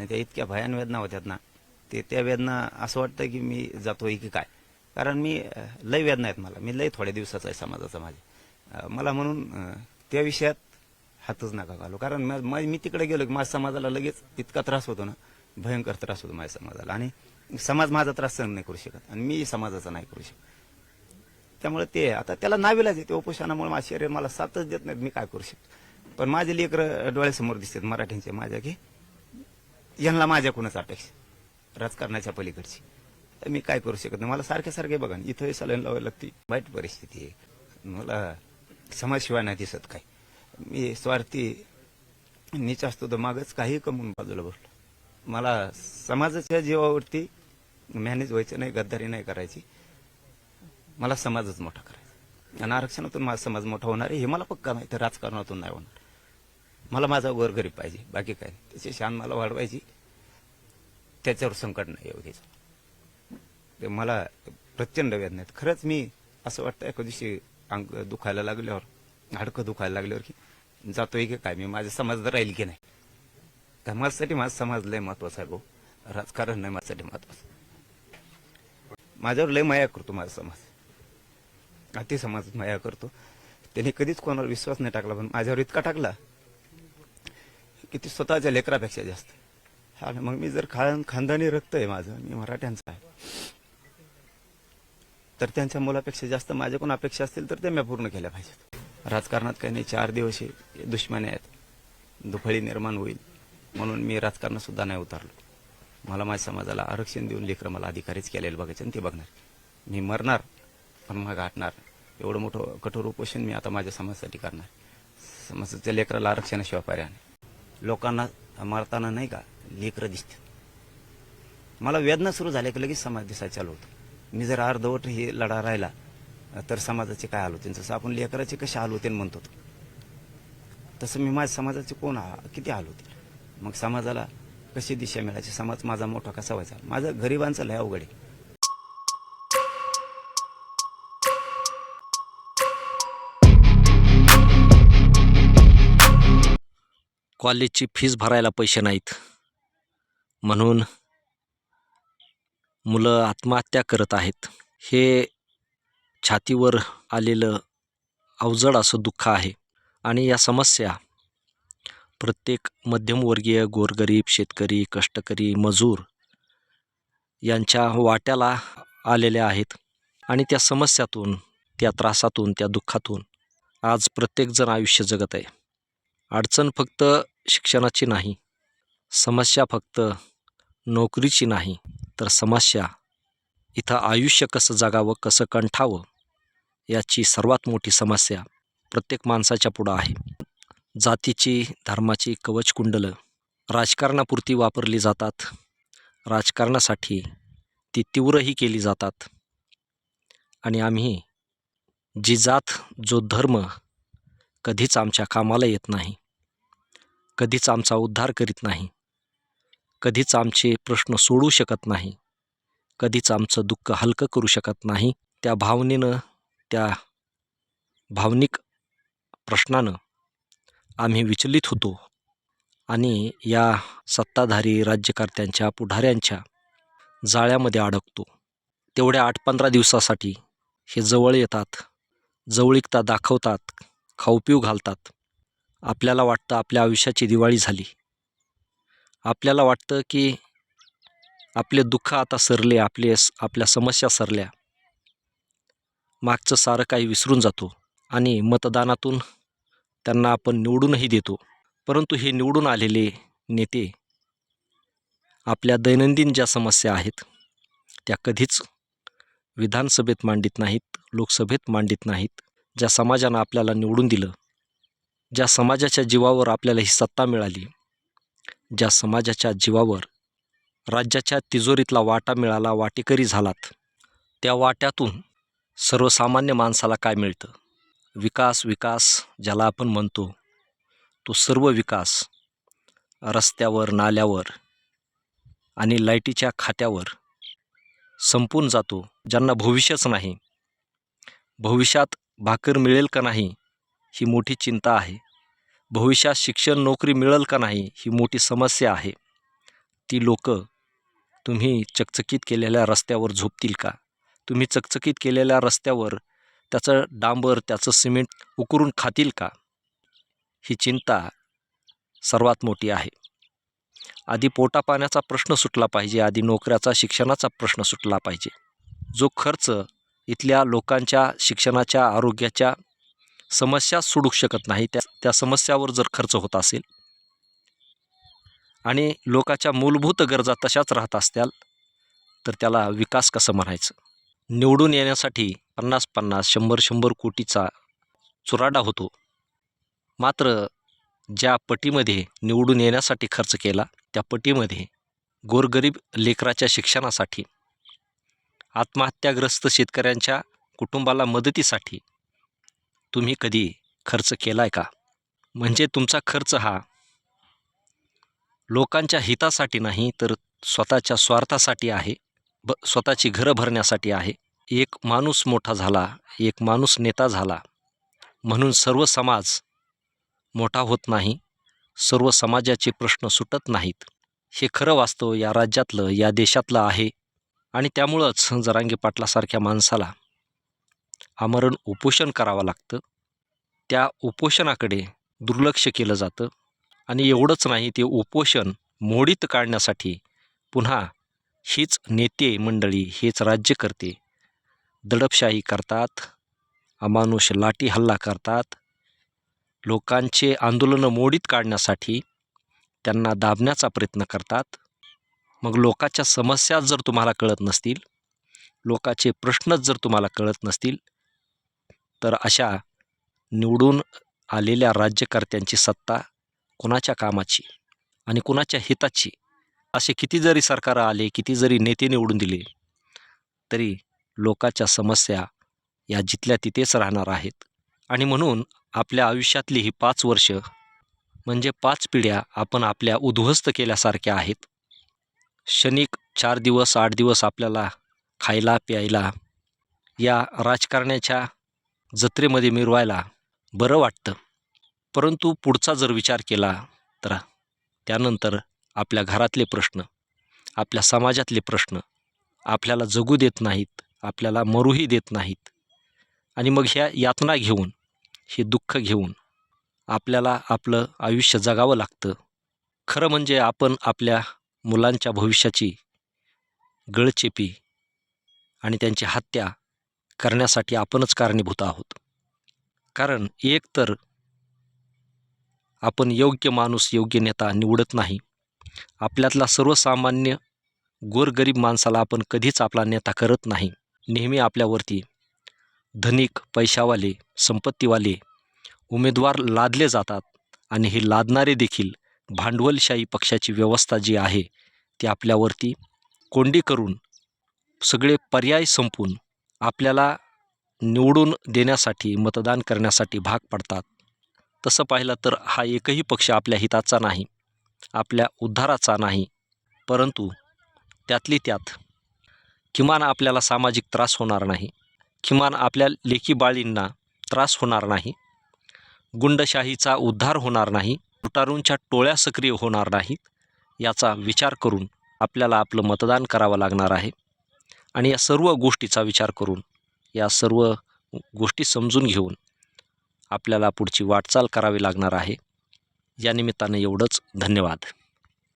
आणि त्या इतक्या भयान वेदना होत्यात ना ते त्या वेदना असं वाटतं की मी जातोय की काय? कारण मी लय वेदना आहेत मला. मी लय थोड्या दिवसाचा आहे समाजाचा माझ्या. मला म्हणून त्या विषयात हातच नका घालू. कारण म- मी तिकडे गेलो की माझ्या समाजाला लगेच इतका त्रास होतो ना. भयंकर त्रास होतो माझ्या समाजाला. आणि समाज माझा त्रास सहन नाही करू शकत. आणि मी समाजाचा नाही करू शकत. त्यामुळे ते आता त्याला नाविलाच येते उपोषणामुळे माझं शरीर मला साथच देत नाहीत. मी काय करू शकतो? पण माझे लेकर डोळ्यासमोर दिसतात मराठ्यांचे माझ्या की यांना माझ्याकडूनच अपेक्षा? राजकारणाच्या पलीकडची. तर मी काय करू शकत नाही? मला सारखे सारखे बघा ना, इथं सलाईन लावायला लागते. वाईट परिस्थिती आहे. मला समाजशिवाय नाही दिसत काय. मी स्वार्थी नीच असतो तर मागच काही कमवून बाजूला बसलो. मला समाजाच्या जीवावरती मॅनेज व्हायचं नाही गद्दारी नाही करायची. मला समाजच मोठा करायचा. आणि आरक्षणातून माझा समाज मोठा होणार आहे हे मला पक्का माहिती आहे, राजकारणातून नाही होणार. मला माझा गोरगरीब पाहिजे बाकी काय? त्याची शान मला वाढवायची. त्याच्यावर संकट नाही येऊ द्यायचं. ते मला प्रचंड वेदना आहेत. खरंच मी असं वाटतं एका दिवशी अंग दुखायला लागल्यावर हाडकं दुखायला लागल्यावर की जातोय की काय? मी माझ्या समाजात राहील की नाही? तर माझ्यासाठी माझा समाज लय महत्त्वाचा आहे भाऊ. राजकारण नाही माझ्यासाठी महत्वाचं. माझ्यावर लय माया करतो माझा समाज. अति समाजात माया करतो. त्याने कधीच कोणावर विश्वास नाही टाकला पण माझ्यावर इतका टाकला की ती स्वतःच्या लेकरापेक्षा जास्त हा मग मी जर खान खानदानी रक्त आहे माझं मी मराठ्यांचा आहे. तर त्यांच्या मुलापेक्षा जास्त माझ्याकडून अपेक्षा असतील तर त्या मी पूर्ण केल्या पाहिजेत. राजकारणात काही नाही चार दिवस हे दुश्मने आहेत. दुफळी निर्माण होईल. म्हणून मी राजकारणात सुद्धा नाही उतरलो. मला माझ्या समाजाला आरक्षण देऊन लेकरं मला अधिकारीच केलेलं बघायचं आणि ते बघणार. मी मरणार पण मग गाठणार. एवढं मोठं कठोर उपोषण मी आता माझ्या समाजासाठी करणार. समाजाच्या लेकराला आरक्षणाशिवाय पर्याय नाही. लोकांना मारताना नाही का लेकरं दिसते मला वेदना सुरू झाल्या की लगेच समाज दिसायला चालू होतो. मी जर अर्धवट हे लढा राहिला तर समाजाचे काय हाल होते जसं आपण लेकराचे कसे हाल होते म्हणतो. होतो. तसं मी माझ्या समाजाचे कोण किती हाल होते मग समाजाला कशी दिशा मिळायची? समाज माझा मोठा कसा व्हायचा? माझं गरिबांचं लय अवघड आहे. कॉलेजची फीज भरायला पैसे नाहीत. म्हणून मुलं आत्महत्या करत आहेत. हे छातीवर आलेलं अवजड असं दुःख आहे. आणि या समस्या प्रत्येक मध्यमवर्गीय गोरगरीब शेतकरी कष्टकरी मजूर यांच्या वाट्याला आलेल्या आहेत. आणि त्या समस्यातून त्या त्रासातून त्या दुःखातून आज प्रत्येकजण आयुष्य जगत आहे. अडचण फक्त शिक्षणाची नाही समस्या फक्त नोकरीची नाही तर समस्या इथं आयुष्य कसं जगावं कसं कंठावं याची सर्वात मोठी समस्या प्रत्येक माणसाच्या पुढं आहे. जातीची धर्माची कवचकुंडलं राजकारणापुरती वापरली जातात. राजकारणासाठी ती तीव्रही केली जातात. आणि आम्ही जी जात जो धर्म कधीच आमच्या कामाला येत नाही. कधीच आमचा उद्धार करीत नाही. कधीच आमचे प्रश्न सोडू शकत नाही. कधीच आमचं दुःख हलकं करू शकत नाही. त्या भावनेनं त्या भावनिक प्रश्नानं आम्ही विचलित होतो. आणि या सत्ताधारी राज्यकर्त्यांच्या पुढाऱ्यांच्या जाळ्यामध्ये अडकतो. तेवढ्या आठ पंधरा दिवसासाठी हे जवळ येतात जवळीकता दाखवतात खाऊपिऊ घालतात. आपल्याला वाटतं आपल्या आयुष्याची दिवाळी झाली. आपल्याला वाटतं की आपले दुःख आता सरले आपले आपल्या समस्या सरल्या. मागचं सारं काही विसरून जातो आणि मतदानातून त्यांना आपण निवडूनही देतो. परंतु हे निवडून आलेले नेते आपल्या दैनंदिन ज्या समस्या आहेत त्या कधीच विधानसभेत मांडित नाहीत लोकसभेत मांडित नाहीत. ज्या समाजानं आपल्याला निवडून दिलं ज्या समाजाच्या जीवावर आपल्याला ही सत्ता मिळाली ज्या समाजाच्या जीवावर राज्याच्या तिजोरीतला वाटा मिळाला वाटेकरी झालात त्या वाट्यातून सर्वसामान्य माणसाला काय मिळतं? विकास विकास ज्याला आपण म्हणतो तो सर्व विकास रस्त्यावर नाल्यावर आणि लाईटीच्या खात्यावर संपून जातो ज्यांना भविष्यच नाही. भविष्यात भाकर मिळेल का नाही? ही मोठी चिंता आहे. भविष्यात शिक्षण नोकरी मिळेल का नाही ही मोठी समस्या आहे. ती लोक तुम्ही चकचकीत केलेल्या रस्त्यावर झोपतील का? तुम्ही चकचकीत केलेल्या रस्त्यावर त्याचं डांबर त्याचं सिमेंट उकरून खातील का? ही चिंता सर्वात मोठी आहे. आधी पोटापाण्याचा प्रश्न सुटला पाहिजे आधी नोकऱ्याचा शिक्षणाचा प्रश्न सुटला पाहिजे. जो खर्च इथल्या लोकांच्या शिक्षणाच्या आरोग्याच्या समस्या सोडू शकत नाही. त्या त्या समस्यावर जर खर्च होत असेल आणि लोकाच्या मूलभूत गरजा तशाच राहत असत्याल तर त्याला विकास कसं म्हणायचं? निवडून येण्यासाठी पन्नास पन्नास शंभर शंभर कोटीचा चुराडा होतो. मात्र ज्या पटीमध्ये निवडून येण्यासाठी खर्च केला त्या पटीमध्ये गोरगरीब लेकराच्या शिक्षणासाठी आत्महत्याग्रस्त शेतकऱ्यांच्या कुटुंबाला मदतीसाठी तुम्ही कधी खर्च केला आहे का? म्हणजे तुमचा खर्च हा लोकांच्या हितासाठी नाही तर स्वतःच्या स्वार्थासाठी आहे ब स्वतःची घरं भरण्यासाठी आहे. एक माणूस मोठा झाला एक माणूस नेता झाला म्हणून सर्व समाज मोठा होत नाही सर्व समाजाचे प्रश्न सुटत नाहीत. हे खरं वास्तव या राज्यातलं या देशातलं आहे. आणि त्यामुळंच जरांगे पाटलासारख्या माणसाला आमरण उपोषण करावं लागतं. त्या उपोषणाकडे दुर्लक्ष केलं जातं आणि एवढंच नाही ते उपोषण मोडीत काढण्यासाठी पुन्हा हीच नेते मंडळी हेच राज्यकर्ते दडपशाही करतात अमानुष लाठी हल्ला करतात. लोकांचे आंदोलनं मोडीत काढण्यासाठी त्यांना दाबण्याचा प्रयत्न करतात. मग लोकाच्या समस्या जर तुम्हाला कळत नसतील लोकाचे प्रश्नच जर तुम्हाला कळत नसतील तर अशा निवडून आलेल्या राज्यकर्त्यांची सत्ता कुणाच्या कामाची आणि कुणाच्या हिताची? असे किती जरी सरकार आले किती जरी नेते निवडून दिले तरी लोकाच्या समस्या या जिथल्या तिथेच राहणार आहेत. आणि म्हणून आपल्या आयुष्यातली ही पाच वर्ष म्हणजे पाच पिढ्या आपण आपल्या उद्ध्वस्त केल्यासारख्या आहेत. क्षणिक चार दिवस आठ दिवस आपल्याला खायला प्यायला या राजकारण्याच्या जत्रेमध्ये मिरवायला बरं वाटतं. परंतु पुढचा जर विचार केला तर त्यानंतर आपल्या घरातले प्रश्न आपल्या समाजातले प्रश्न आपल्याला जगू देत नाहीत आपल्याला मरूही देत नाहीत. आणि मग ह्या यातना घेऊन हे दुःख घेऊन आपल्याला आपलं आयुष्य जगावं लागतं. खरं म्हणजे आपण आपल्या मुलांच्या भविष्याची गळचेपी आणि त्यांची हत्या करण्यासाठी आपणच कारणीभूत आहोत. कारण एक तर आपण योग्य माणूस योग्य नेता निवडत नाही. आपल्यातला सर्वसामान्य गोरगरीब माणसाला आपण कधीच आपला नेता करत नाही. नेहमी आपल्यावरती धनिक पैशावाले संपत्तीवाले उमेदवार लादले जातात आणि हे लादणारे देखील भांडवलशाही पक्षाची व्यवस्था जी आहे ती आपल्यावरती कोंडी करून सगळे पर्याय संपून आपल्याला निवडून देण्यासाठी मतदान करण्यासाठी भाग पडतात. तसं पाहिलं तर हा एकही पक्ष आपल्या हिताचा नाही आपल्या उद्धाराचा नाही परंतु त्यातली त्यात किमान आपल्याला सामाजिक त्रास होणार नाही किमान आपल्या लेखी बाळींना त्रास होणार नाही गुंडशाहीचा उद्धार होणार नाही लुटारूंच्या टोळ्या सक्रिय होणार नाहीत याचा विचार करून आपल्याला आपलं मतदान करावं लागणार आहे. आणि या सर्व गोष्टीचा विचार करून या सर्व गोष्टी समजून घेऊन आपल्याला पुढची वाटचाल करावी लागणार आहे. या निमित्तानं एवढंच. धन्यवाद.